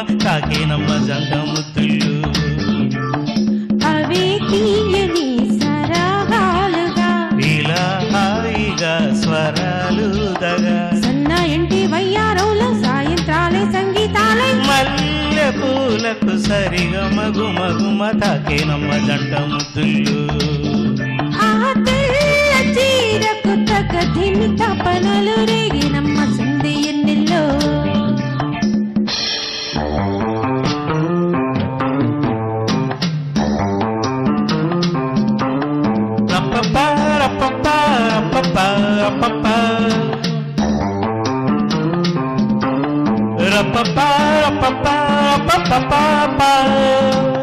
గుమ్మ తాకేనమ్మ జంట ముద్దులు అవే తీయని సరాగాలుగా ఇలా హాయిగా స్వరాలు దగా. సన్న ఇంటి వయ్యారంలో సాయంత్రాలే సంగీతాలే. మల్లె పూలకు సరిగమ గుమ గుమ తాకేనమ్మ జంట ముద్దులు చీరకు తగ్గ ధిమి తపనలు రేగినమ్మ pa pa pa pa pa. pa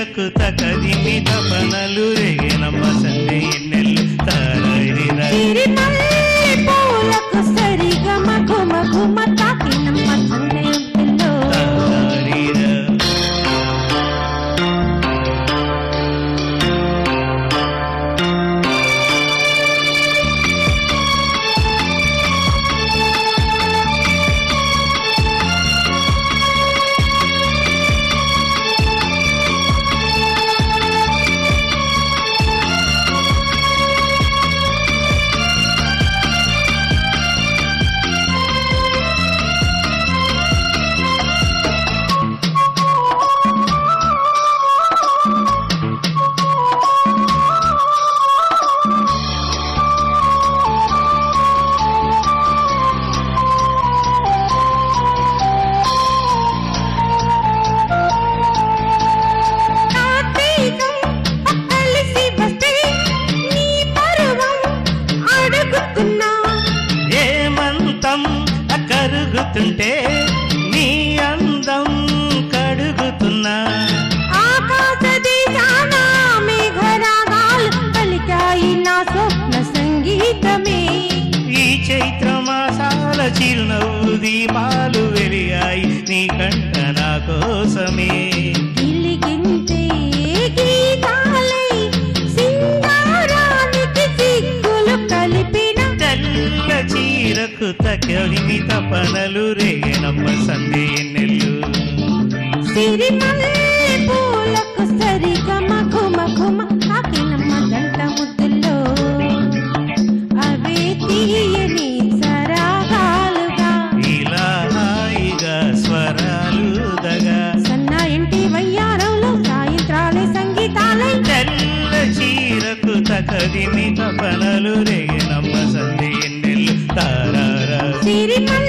చీరకు తకదిమి తపనలు రేగనమ్మ కరుగుతుంటే నీ అందం కడుగుతున్నా. ఆకాశ దిశాన మేఘరాగాలు పలికాయి నా స్వప్న సంగీతమే. ఈ చైత్ర మాసాల చిరునవ్వు దీపాలు వెలిగాయి నీ కంట నా కోసమే. తపనలు రేగనమ్మ సందే నెల్లు. సిరిమల్లె పూలకు సరిగమ ఘుమ ఘుమ తాకినమ్మ గంట ముద్దుల్లో. అవే తీయని సరాగాలుగా ఇలా హాయిగా స్వరాలు దగా సన్న ఇంటి వయ్యారంలో సాయంత్రాలే సంగీతాలై. తెల్ల చీరకు తకదిమి తపనలు రే തിരുമല